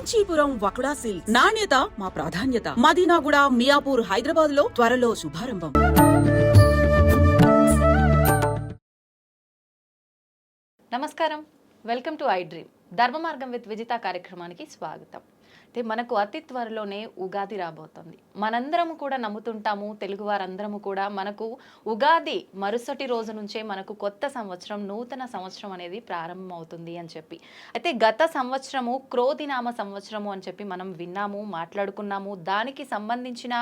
Kanchipuram వకుడా silks. నాణ్యత మా ప్రాధాన్యత. మదీనాగుడ మియాపూర్ హైదరాబాద్లో త్వరలో శుభారంభం. నమస్కారం. Welcome to I Dream. ధర్మ మార్గం విత్ విజిత కార్యక్రమానికి స్వాగతం. అయితే మనకు అతి త్వరలోనే ఉగాది రాబోతుంది. మనందరము కూడా నమ్ముతుంటాము తెలుగు వారందరము కూడా మనకు ఉగాది మరుసటి రోజు నుంచే మనకు కొత్త సంవత్సరం నూతన సంవత్సరం అనేది ప్రారంభం అవుతుంది అని చెప్పి. అయితే గత సంవత్సరము క్రోధినామ సంవత్సరము అని చెప్పి మనం విన్నాము మాట్లాడుకున్నాము. దానికి సంబంధించిన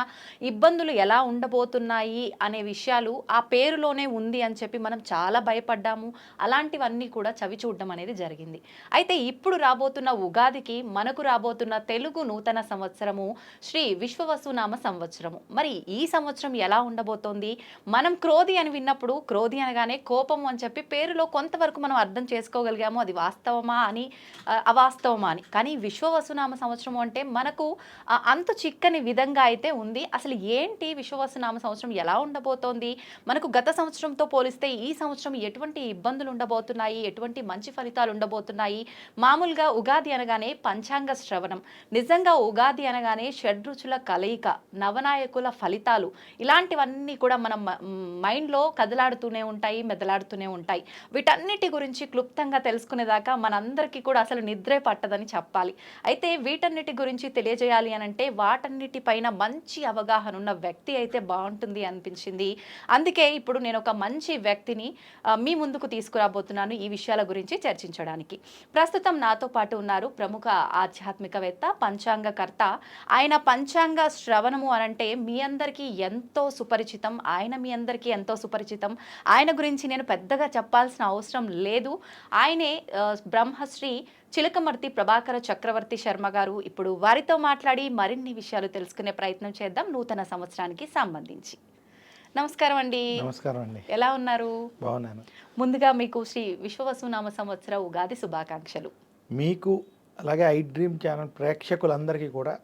ఇబ్బందులు ఎలా ఉండబోతున్నాయి అనే విషయాలు ఆ పేరులోనే ఉంది అని చెప్పి మనం చాలా భయపడ్డాము. అలాంటివన్నీ కూడా చవి చూడడం అనేది జరిగింది. అయితే ఇప్పుడు రాబోతున్న ఉగాదికి మనకు రాబోతున్న తెలుగు తెలుగు నూతన సంవత్సరము శ్రీ విశ్వవసునామ సంవత్సరము. మరి ఈ సంవత్సరం ఎలా ఉండబోతోంది? మనం క్రోధి అని విన్నప్పుడు క్రోధి అనగానే కోపము అని చెప్పి పేరులో కొంతవరకు మనం అర్థం చేసుకోగలిగాము. అది వాస్తవమా అని అవాస్తవమా అని. కానీ విశ్వవసునామ సంవత్సరం అంటే మనకు అంత చిక్కని విధంగా అయితే ఉంది. అసలు ఏంటి విశ్వవసునామ సంవత్సరం ఎలా ఉండబోతోంది? మనకు గత సంవత్సరంతో పోలిస్తే ఈ సంవత్సరం ఎటువంటి ఇబ్బందులు ఉండబోతున్నాయి? ఎటువంటి మంచి ఫలితాలు ఉండబోతున్నాయి? మామూలుగా ఉగాది అనగానే పంచాంగ శ్రవణం. నిజంగా ఉగాది అనగానే షడ్రుచుల కలయిక నవనాయకుల ఫలితాలు ఇలాంటివన్నీ కూడా మనం మైండ్లో కదలాడుతూనే ఉంటాయి మెదలాడుతూనే ఉంటాయి. వీటన్నిటి గురించి క్లుప్తంగా తెలుసుకునేదాకా మనందరికీ కూడా అసలు నిద్రే పట్టదని చెప్పాలి. అయితే వీటన్నిటి గురించి తెలియజేయాలి అని అంటే వాటన్నిటిపైన మంచి అవగాహన ఉన్న వ్యక్తి అయితే బాగుంటుంది అనిపించింది. అందుకే ఇప్పుడు నేను ఒక మంచి వ్యక్తిని మీ ముందుకు తీసుకురాబోతున్నాను ఈ విషయాల గురించి చర్చించడానికి. ప్రస్తుతం నాతో పాటు ఉన్నారు ప్రముఖ ఆధ్యాత్మికవేత్త పంచాంగకర్త. ఆయన పంచాంగ శ్రవణము అనంటే మీ అందరికీ ఎంతో సుపరిచితం. ఆయన మీ అందరికీ ఎంతో సుపరిచితం. ఆయన గురించి నేను పెద్దగా చెప్పాల్సిన అవసరం లేదు. ఆయనే బ్రహ్మశ్రీ చిలకమర్తి ప్రభాకర చక్రవర్తి శర్మ గారు ఇప్పుడు వారితో మాట్లాడి మరిన్ని విషయాలు తెలుసుకునే ప్రయత్నం చేద్దాం. నూతన సంవత్సరానికి సంబంధించి. నమస్కారం అండి. నమస్కారం అండి. ఎలా ఉన్నారు? బాగున్నాను. ముందుగా మీకు శ్రీ విశ్వవసునామ సంవత్సర ఉగాది శుభాకాంక్షలు. మీకు అలాగే ఐ డ్రీమ్ ఛానల్ ప్రేక్షకులందరికీ కూడా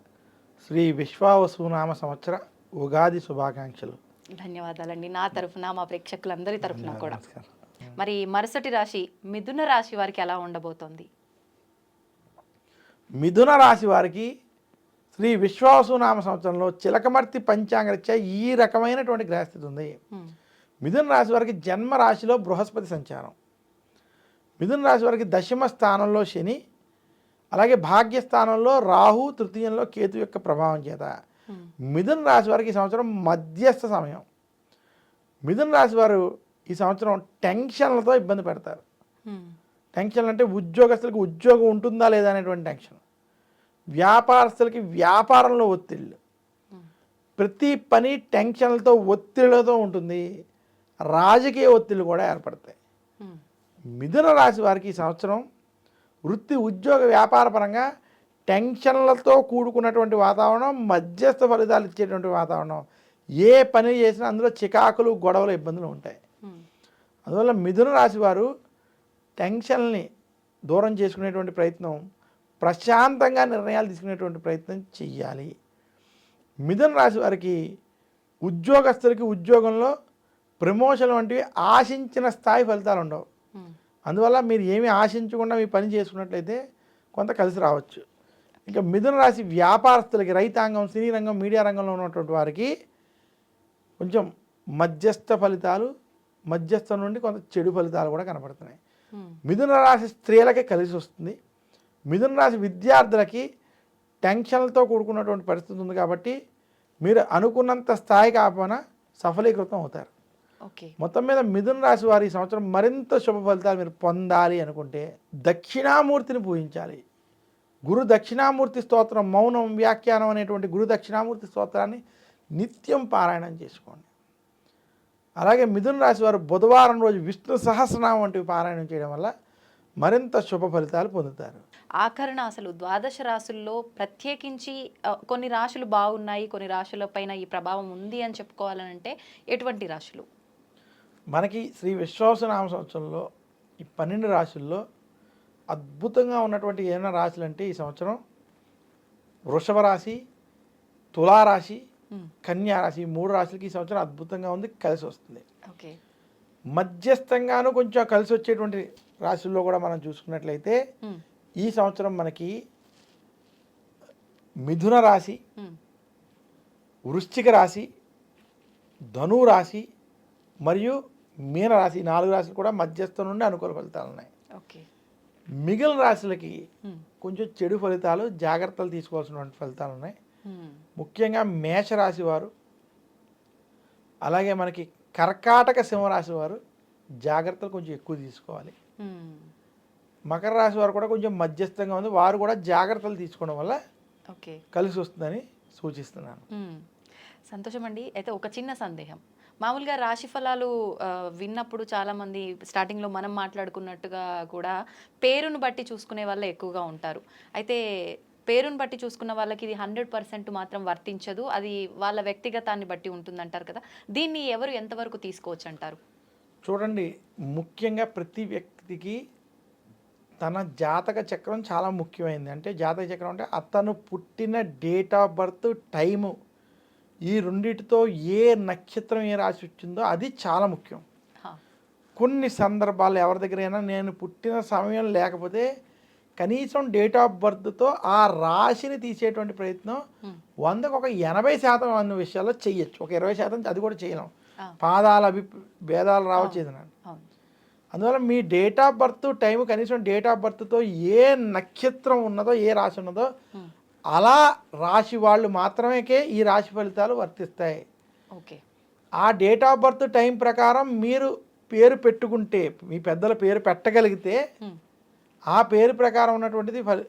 శ్రీ విశ్వావసునామ సంవత్సర ఉగాది శుభాకాంక్షలు. ధన్యవాదాలండి. నా తరఫున మా ప్రేక్షకులందరి తరఫున కూడా. మరి మరుసటి రాశి మిథున రాశి వారికి ఎలా ఉండబోతోంది? మిథున రాశి వారికి శ్రీ విశ్వావసునామ సంవత్సరంలో చిలకమర్తి పంచాంగరీత్యా ఈ రకమైనటువంటి గ్రహస్థితి ఉంది. మిథున రాశి వారికి జన్మ రాశిలో బృహస్పతి సంచారం. మిథున రాశి వారికి దశమ స్థానంలో శని అలాగే భాగ్యస్థానంలో రాహు తృతీయంలో కేతు యొక్క ప్రభావం చేత. మిథున రాశి వారికి ఈ సంవత్సరం మధ్యస్థ సమయం మిథున రాశి వారు ఈ సంవత్సరం టెన్షన్లతో ఇబ్బంది పెడతారు హ్మ్. టెన్షన్ అంటే ఉద్యోగస్తులకు ఉద్యోగం ఉంటుందా లేదా అనేటువంటి టెన్షన్ వ్యాపారస్తులకి వ్యాపారంలో ఒత్తిళ్ళు. ప్రతి పని టెన్షన్లతో ఒత్తిళ్ళతో ఉంటుంది రాజకీయ ఒత్తిళ్ళు కూడా ఏర్పడతాయి. మిథున రాశి వారికి ఈ సంవత్సరం వృత్తి ఉద్యోగ వ్యాపార పరంగా టెన్షన్లతో కూడుకున్నటువంటి వాతావరణం మధ్యస్థ ఫలితాలు ఇచ్చేటువంటి వాతావరణం ఏ పని చేసినా అందులో చికాకులు గొడవలు ఇబ్బందులు ఉంటాయి. అందువల్ల మిథున రాశి వారు టెన్షన్ని దూరం చేసుకునేటువంటి ప్రయత్నం ప్రశాంతంగా నిర్ణయాలు తీసుకునేటువంటి ప్రయత్నం చెయ్యాలి మిథున రాశి వారికి ఉద్యోగస్తులకి ఉద్యోగంలో ప్రమోషన్ వంటివి ఆశించిన స్థాయి ఫలితాలు ఉండవు. అందువల్ల మీరు ఏమీ ఆశించకుండా మీ పని చేసుకున్నట్లయితే కొంత కలిసి రావచ్చు. ఇంకా మిథున రాశి వ్యాపారస్తులకి రైతాంగం సినీ రంగం మీడియా రంగంలో ఉన్నటువంటి వారికి కొంచెం మధ్యస్థ ఫలితాలు మధ్యస్థం నుండి కొంత చెడు ఫలితాలు కూడా కనపడుతున్నాయి. మిథున రాశి స్త్రీలకే కలిసి వస్తుంది. మిథున రాశి విద్యార్థులకి టెన్షన్లతో కూడుకున్నటువంటి పరిస్థితి ఉంది కాబట్టి మీరు అనుకున్నంత స్థాయి కాకపోయినా సఫలీకృతం అవుతారు. మొత్తం మీద మిథున రాశి వారి ఈ సంవత్సరం మరింత శుభ ఫలితాలు మీరు పొందాలి అనుకుంటే దక్షిణామూర్తిని పూజించాలి. గురు దక్షిణామూర్తి స్తోత్రం మౌనం వ్యాఖ్యానం అనేటువంటి గురు దక్షిణామూర్తి స్తోత్రాన్ని నిత్యం పారాయణం చేసుకోండి. అలాగే మిథున రాశి వారు బుధవారం రోజు విష్ణు సహస్రనామం వంటివి పారాయణం చేయడం వల్ల మరింత శుభ ఫలితాలు పొందుతారు. ఆఖరణ అసలు ద్వాదశ రాశుల్లో ప్రత్యేకించి కొన్ని రాశులు బాగున్నాయి కొన్ని రాశుల పైన ఈ ప్రభావం ఉంది అని చెప్పుకోవాలనంటే ఎటువంటి రాశులు? మనకి శ్రీ విశ్వాసనామ సంవత్సరంలో ఈ పన్నెండు రాశుల్లో అద్భుతంగా ఉన్నటువంటి ఏమైనా రాశులు అంటే ఈ సంవత్సరం వృషభ రాశి తులారాశి హ్మ్. కన్యా రాశి ఈ మూడు రాశులకి ఈ సంవత్సరం అద్భుతంగా ఉంది కలిసి వస్తుంది మధ్యస్థంగాను కొంచెం కలిసి వచ్చేటువంటి రాశుల్లో కూడా మనం చూసుకున్నట్లయితే. ఈ సంవత్సరం మనకి మిథున రాశి వృశ్చిక రాశి ధను రాశి మరియు మీన రాశి నాలుగు రాశులు కూడా మధ్యస్థం నుండి అనుకూల ఫలితాలు ఉన్నాయి. ఓకే. మిగిలిన రాశులకి కొంచెం చెడు ఫలితాలు జాగ్రత్తలు తీసుకోవాల్సినటువంటి ఫలితాలు ఉన్నాయి. ముఖ్యంగా మేషరాశి వారు అలాగే మనకి కర్కాటక సింహరాశి వారు జాగ్రత్తలు కొంచెం ఎక్కువ తీసుకోవాలి. మకర రాశి వారు కూడా కొంచెం మధ్యస్థంగా ఉంది. వారు కూడా జాగ్రత్తలు తీసుకోవడం వల్ల కలిసి వస్తుందని సూచిస్తున్నాను. సంతోషం అండి అయితే ఒక చిన్న సందేహం. మామూలుగా రాశి ఫలాలు విన్నప్పుడు చాలామంది స్టార్టింగ్లో మనం మాట్లాడుకున్నట్టుగా కూడా పేరును బట్టి చూసుకునే వాళ్ళే ఎక్కువగా ఉంటారు. అయితే పేరును బట్టి చూసుకున్న వాళ్ళకి ఇది హండ్రెడ్ పర్సెంట్ మాత్రం వర్తించదు. అది వాళ్ళ వ్యక్తిగతాన్ని బట్టి ఉంటుందంటారు కదా. దీన్ని ఎవరు ఎంతవరకు తీసుకోవచ్చు అంటారు చూడండి ముఖ్యంగా ప్రతి వ్యక్తికి తన జాతక చక్రం చాలా ముఖ్యమైంది. అంటే జాతక చక్రం అంటే అతను పుట్టిన డేట్ ఆఫ్ బర్త్ టైము. ఈ రెండిటితో ఏ నక్షత్రం ఏ రాశి వచ్చిందో అది చాలా ముఖ్యం. కొన్ని సందర్భాలు ఎవరి దగ్గరైనా నేను పుట్టిన సమయం లేకపోతే కనీసం డేట్ ఆఫ్ బర్త్తో ఆ రాశిని తీసేటువంటి ప్రయత్నం. వందకు ఒక ఎనభై శాతం అన్న విషయాల్లో చెయ్యొచ్చు. ఒక ఇరవై శాతం అది కూడా చేయలేం. పాదాల అభి భేదాలు రావచ్చు ఏదైనా. అందువల్ల మీ డేట్ ఆఫ్ బర్త్ టైం కనీసం డేట్ ఆఫ్ బర్త్తో ఏ నక్షత్రం ఉన్నదో ఏ రాశి ఉన్నదో. అలా రాశి వాళ్ళు మాత్రమేకే ఈ రాశి ఫలితాలు వర్తిస్తాయి. ఓకే. ఆ డేట్ ఆఫ్ బర్త్ టైం ప్రకారం మీరు పేరు పెట్టుకుంటే మీ పెద్దల పేరు పెట్టగలిగితే. ఆ పేరు ప్రకారం ఉన్నటువంటిది ఫలి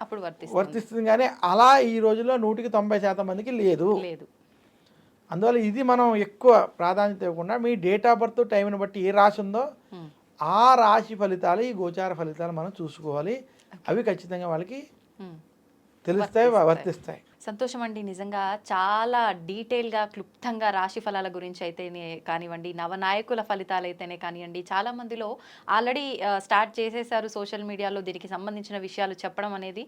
అప్పుడు వర్తిస్తుంది. కానీ అలా ఈ రోజుల్లో నూటికి తొంభై శాతం మందికి లేదు. లేదు. అందువల్ల ఇది మనం ఎక్కువ ప్రాధాన్యత ఇవ్వకుండా మీ డేట్ ఆఫ్ బర్త్ టైంని బట్టి ఏ రాశి ఉందో. ఆ రాశి ఫలితాలు ఈ గోచార ఫలితాలు మనం చూసుకోవాలి. అవి ఖచ్చితంగా వాళ్ళకి. తెలుస్తాయి వర్తిస్తాయి. సంతోషం అండి నిజంగా చాలా డీటెయిల్గా క్లుప్తంగా రాశి ఫలాల గురించి అయితేనే కానివ్వండి నవనాయకుల ఫలితాలు అయితేనే కానివ్వండి చాలా మందిలో ఆల్రెడీ స్టార్ట్ చేసేసారు సోషల్ మీడియాలో దీనికి సంబంధించిన విషయాలు చెప్పడం అనేది.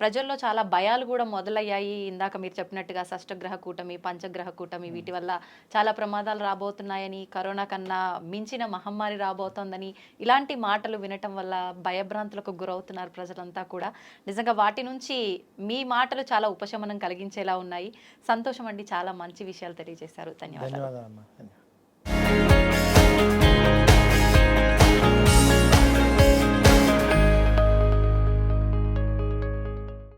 ప్రజల్లో చాలా భయాలు కూడా మొదలయ్యాయి. ఇందాక మీరు చెప్పినట్టుగా షష్టగ్రహ కూటమి పంచగ్రహ కూటమి వీటి వల్ల చాలా ప్రమాదాలు రాబోతున్నాయని కరోనా కన్నా మించిన మహమ్మారి రాబోతోందని ఇలాంటి మాటలు వినటం వల్ల భయభ్రాంతులకు గురవుతున్నారు ప్రజలంతా కూడా. నిజంగా వాటి నుంచి మీ మాటలు చాలా ఉపశమనం కలిగించేలా ఉన్నాయి. సంతోషం అండి. చాలా మంచి విషయాలు తెలియజేశారు. ధన్యవాదాలు. ధన్యవాదాలు.